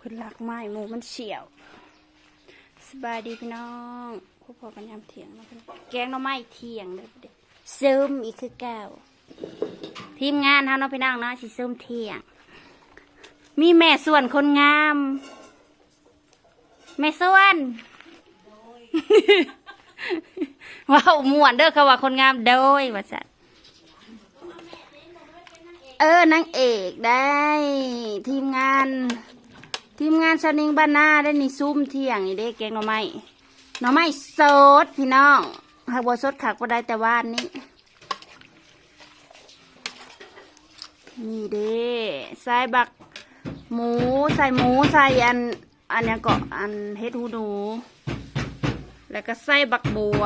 เพิ่นลักไม้หมูมันเฉียวสบายดีพี่น้องพวกพอกันยามเทียงเนาะพี่น้องแกงหน่อไม้เทียงเลยเด็กซึมอีกคือเก่าทีมงานเฮาเนาะพี่น้องเนาะสิซึมเทียง มีแม่ส่วนคนงาม แม่ส่วน ว้าวม่วนเด้อเขาว่าคนงามโดยว่าจัดเออนางเอกได้ ทีมงาน ทีมงานชาวนิงบ้านนาได้นี่ซุ่มเที่ยงนี่เด้แกงหน่อไม้หน่อไม้สดพี่น้องหากบัสดขักก็ได้แต่ว่านนี้นี่เด้ใส่บักหมูใส่หมูใส่อันอันเนี้ยก็อันเฮ็ดหูหนู แล้วก็ใส่บักบัว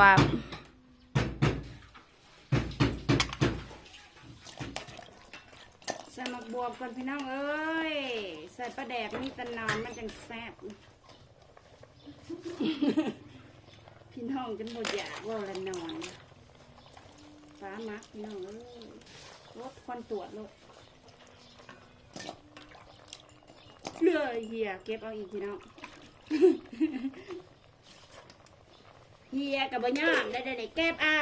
บใส่บักบวบก่อนพี่น้องเอ้ย ใส่ปลาแดกมีแตะนอนมันจังแซ่บพี่น้องจนหมดอยากว่าละนอนฟ้ามักพี่น้องเอ้ยรถควันตรวจรถเลือยเฮียเก็บเอาอีกพี่น้องเฮียกับบะย่อมได้ได้ได้เก็บเอา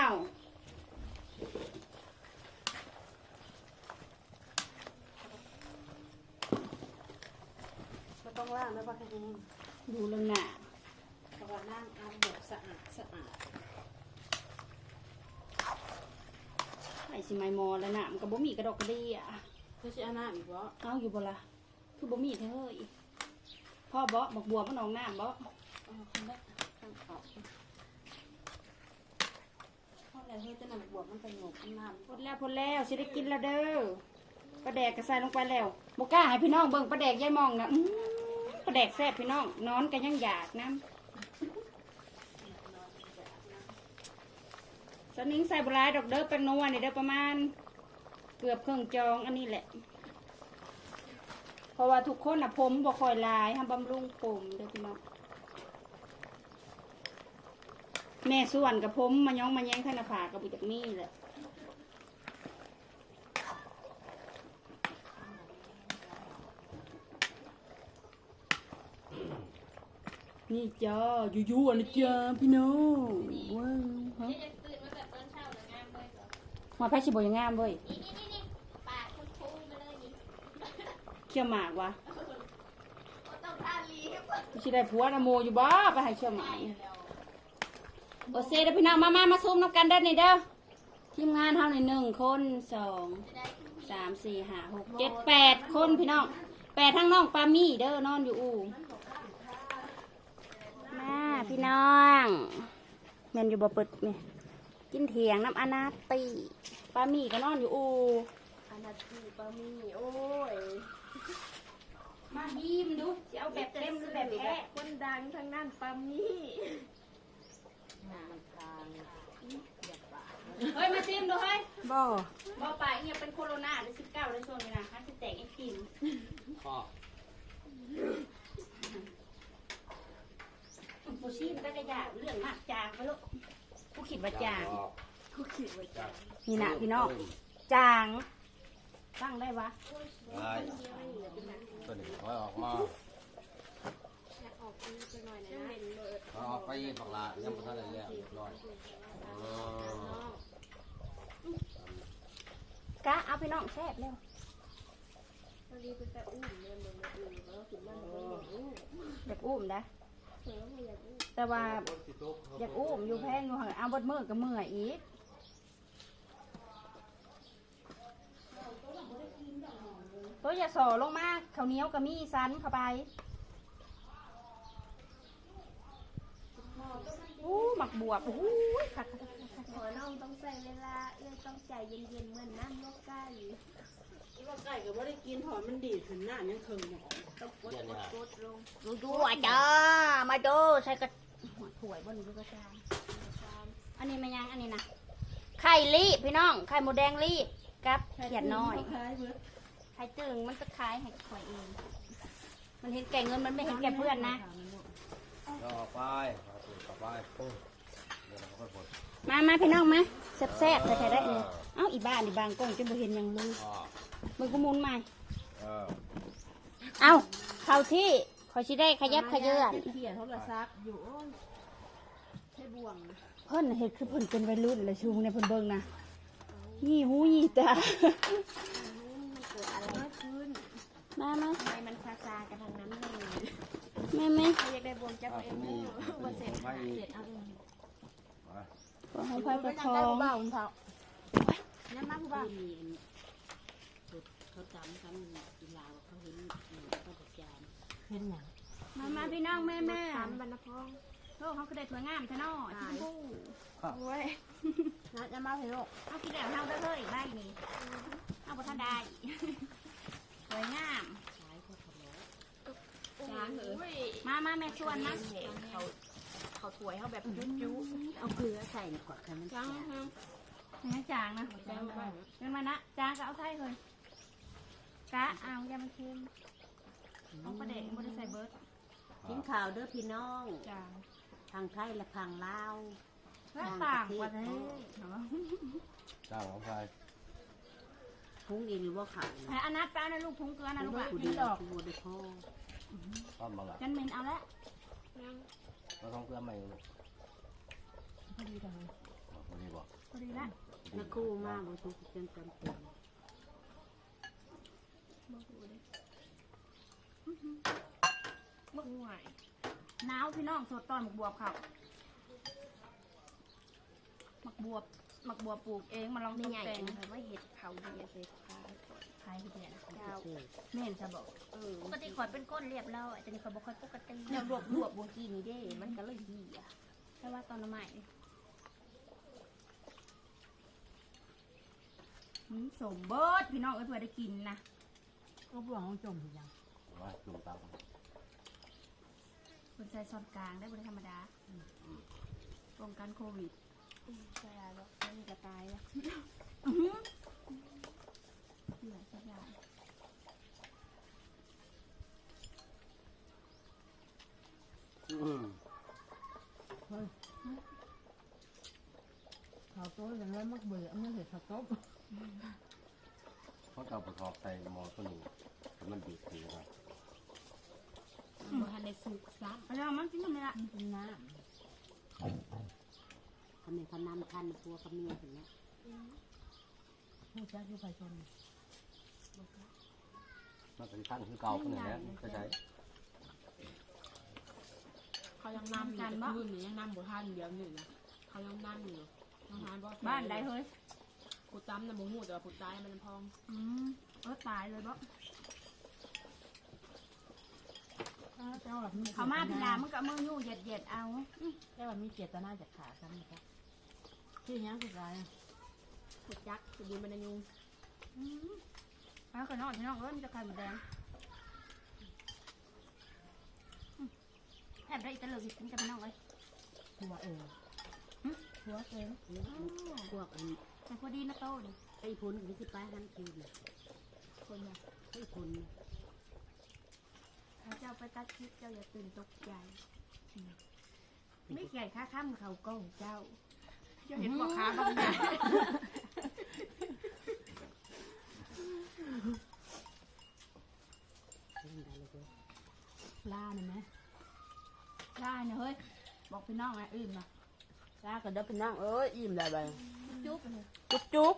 ก็ต้องล่าง แล้วป่ะคะคุณดูลวหน่ะเพราะว่านั่งเอาแบบสะอาดสะอาดไอ้สิไมมอแล้วน่ะมันกับบ่มีกระดอกกระเดีอะคือสิเอาหน้าอีกวะเอาอยู่บ่ละคือบ่มีเท่าเฮ้ยพ่อบ่บอกบัวมันหนองน้ำบ่เอาคนละข้างขอบเพราะอะไรเฮ้ยจะนำบวกมันไปหงบน้ำพดแล้วพดแล้วสิได้กินแล้วเด้อปลาแดกก็ใส่ลงไปแล้วบ่กล้าให้พี่น้องเบิ่งปลาแดกยายมองนะอื ปลาแดกแซ่บพี่น้องนอนก็ยังอยากน้ำสนิ้งใส่บหลายดอกเด้อเป็นนัวนี่เด้อประมาณ เกือบเครื่องจองอันนี้แหละ เพราะว่าทุกคนน่ะผมบ่คอยลายทำบำรุงผมเด้อพี่น้องแม่ส่วนกับผมมาย้องมาแย้งข้างหน้าผากับบุจากนี่แหละ นี่จ้าอยู่ๆอันนี้จ้าพี่น้องว้าวฮะมาแพ้ชิบยังงามเว้ยเขี่ยวหมากวะชิได้ผัวนะโมอยู่บ้าไปให้เขี่ยวหมากโอเซ่เด้อพี่น้องมามามาซุ่มน้ำกันได้นี่เด้อทีมงานเท่าในหนึ่งคนสองสามสี่ห้าหกเจ็ดแปดคนพี่น้องแปดทั้งน้องปามี่เด้อนอนอยู่อู่มา พี่น้องแมนอยู่บ่เปิดนี่กินเถียงน้ำอนาตีปลาหมี่ก็นอนอยู่อูอันนั้นคือปลาหมี่โอ้ยมายิ้มดูจะเอาแบบเต็มหรือแบบแพ้คนดังทั้งนั้นปลาหมี่หน้ามันทางอย่าปากเฮ้ยมาจิ้มดูเฮ้ยบ่บ่ไปเงียเป็นโคโรนาหรือสิบเก้าในช่วงนี้นะฮันจะแตกไอ้พิมพ่อ ผู้ชีพก็จะยากเรื่องมากจางไปลูกผู้คิดว่าจางกูคิดว่าจะนี่นะพี่น้องจางตั้งได้วะได้ตัวนี้ถอยออกมาออกไปหน่อยนะเห็นเลยถอยออกไปฝักละยังไม่ทันได้แล้วเรียบร้อยอ๋อกะเอาพี่น้องแซ่บเร็วพอดีเป็นแต่อุ้มเนี่ยมันมาอุ้มแล้วถึงมันไม่อยากอุ้มอยากอุ้มนะ แต่ว่าอยากอุ้มอยู่แพงอยู่ห่างเอาบดมือกับมืออีกตัวอย่าสอลงมากเขาเนียวกับมีสันเข้าไปอู้หมักบวบอู้ยคักคักคักคักขอน้องต้องใส่เวลาเอื้อต้องใจเย็นๆเหมือนน้ำนกกา ก่ก็ไม่ได้กินหอมมันดีดขึ้นหน้ายังเคิงหมอต้องกดกดกดลงดูดูอะจ้ามาดูใส่กระหัวถวยบนดูกระจานอันนี้มันยังอันนี้นะไข่รีบพี่น้องไข่หมูแดงรีบกับเขียดน้อยคล้ายเบิดไข่ตึงมันจะคล้ายให้ข่อยเองมันเห็นแก่เงินมันไม่เห็นแก่เพื่อนนะถอยออกไปเอาตัวกลับไป มามาพี่น้องมาแซ่บๆใส่ได้เลยเอ้าอีบ้านอีบางกล้องจนบ่เห็นหยังเลยอ๋อมึงก็หมุนใหม่เออเอ้าเข้าที่ขอชิได้ขยับขยื่นเขียนโทรศัพท์อยู่โอ้ยใช้บ่วงเพิ่นเห็ดคือเพิ่นเป็นวัยรุ่นเลยชูในเพิ่นเบิ่งนะยี่หูยี่ตามันเกิดอะไรขึ้นมามาทำไมมันซาซากันทางนั้นเลยแม่แม่เขาอยากได้บ่วงจับเองเนอะว่าเสร็จไม่อีกเสร็จเอาเองมา ขอให้พ่อประคองเบาเถอะน้ำมันผู้บ่าวเขาจำกันกีฬาเขาเห็นเขาประจานเห็นหยังมามาพี่น้องแม่แม่ตำบรรพงโลกเขาคือได้ถั่วงามแท้เนาะชิมพูโอ้ยน้ำน้ำมันให้ลูกเอากินแล้วเฮาได้เฮ้ยใบนี่เอาบ่ทันได้สวยงามจางเหรอมามาแม่ชวนมา เขาเขาถวยเขาแบบจุ๊เอาเกลือใส่กว่าค่ะมันๆจางแม่จางนะเป็นมานะจางก็เอาใส่เลยกะเอาอย่ามันเค็มเอาประเด็นบ่ได้ใส่เบิร์ดกินข่าวเด้อพี่น้องจางทางไทยและทางลาวเพื่อต่างประเทศเนาะจ้างของใครพุงอีหรือว่าขาวแต่อันนัดแป้วนะลูกพุงเกลือนะลูกอะผู้ดีดอกผู้ดีพ่อต้อนมาละกันเหม็นเอาละ เราต้องเกลือใหม่ลูกพอดีจังเลยพอดีบอกพอดีละนักคู่มากบ่ทุกจนจำเป็นมึงไหวหนาวพี่น้องสดตอนหมักบวบเขาหมักบวบหมักบวบปลูกเองมาลองตไม่กใหญ่แต่งแต่ว่าเห็ดเขาดีเสร็จค่ะใคร เนี่ยนะเจ้าแม่นจะบอกเออปกติขอยเป็นก้นเรียบแล้วแต่นี่ขอยบอกค่อยปกติเนี่ยรวบรวบบัวกีนี่เด้ มันก็เลยดีอะแค่ว่าตอนใหม่หืมสมเบิดพี่น้องเอ้ยเพื่อได้กินนะก็บ่วงของจมยังว่าจุ่มตังคนใช้ช้อนกลางได้บริธรรมดาป้องกันโควิดใช่แล้วไม่มีกระตายแล้วอื้อหือเหนื่อยสักอย่าง อืม เขาโต้ยังไงมักเบื่อไม่เห็ดเขาโต้เขาจะประกอบใส่หม้อตัวนี้แต่มันดีดถือครับบ่ทันได้สุกซักเอาเรื่องมันกินยังไงล่ะเป็นน้ทำไมเขานำทันพัวกับเมียถึงเนี้ยำผู้จ้าที่ไปชนมันเป็นขั้นคือเก่าคนนี้นะเข้าใจเขายังนำกันคืนนี้ยังนำบ่ทันเดียวหนึ่งนะเขายังนำอยู่ ยังทานบ่บ้านใดเฮ้ยกูจำนะบ่ฮู้แต่ว่าผู้ตายมันพองอืมเออตายเลยบ่เจ้าแบบเขามาพี่ดามึงก็เอามือยู่เหยียดเหยียดๆเอาเจ้าแบบมีเจตนาจะขาซ้ำนะครับที่ยังสุดท้ายขุดยักษ์ขุดดินบรรยุงอืมเอาขนอนพี่น้องเอ้ยมันจะไข่หมดแดงอืมแอบได้อีกตะลึงกินจะพี่น้องเอ้ยหัวเอง หัวเองพวกอันแต่พอดีนะโต้นี่ไอ้พุนนี่สิไปหันคืนน่ะคนเนี่ยไอ้พุนถ้าเจ้าไปตัดคลิปเจ้าอย่าตื่นตกใจอืมไม่ใหญ่ค่าข้ามเขากล้องเจ้าเจ้าเห็นปอกขาบ้างไหมเล่นได้เลยเด้อล่านะไหมได้เนอะเฮ้ย บอกพี่น้องนะอื่นนะ ล่าก็เด้อเป็นนั่งเอ้ยอิ่มได้ไปจุ๊บเลยจุ๊บจุ๊บ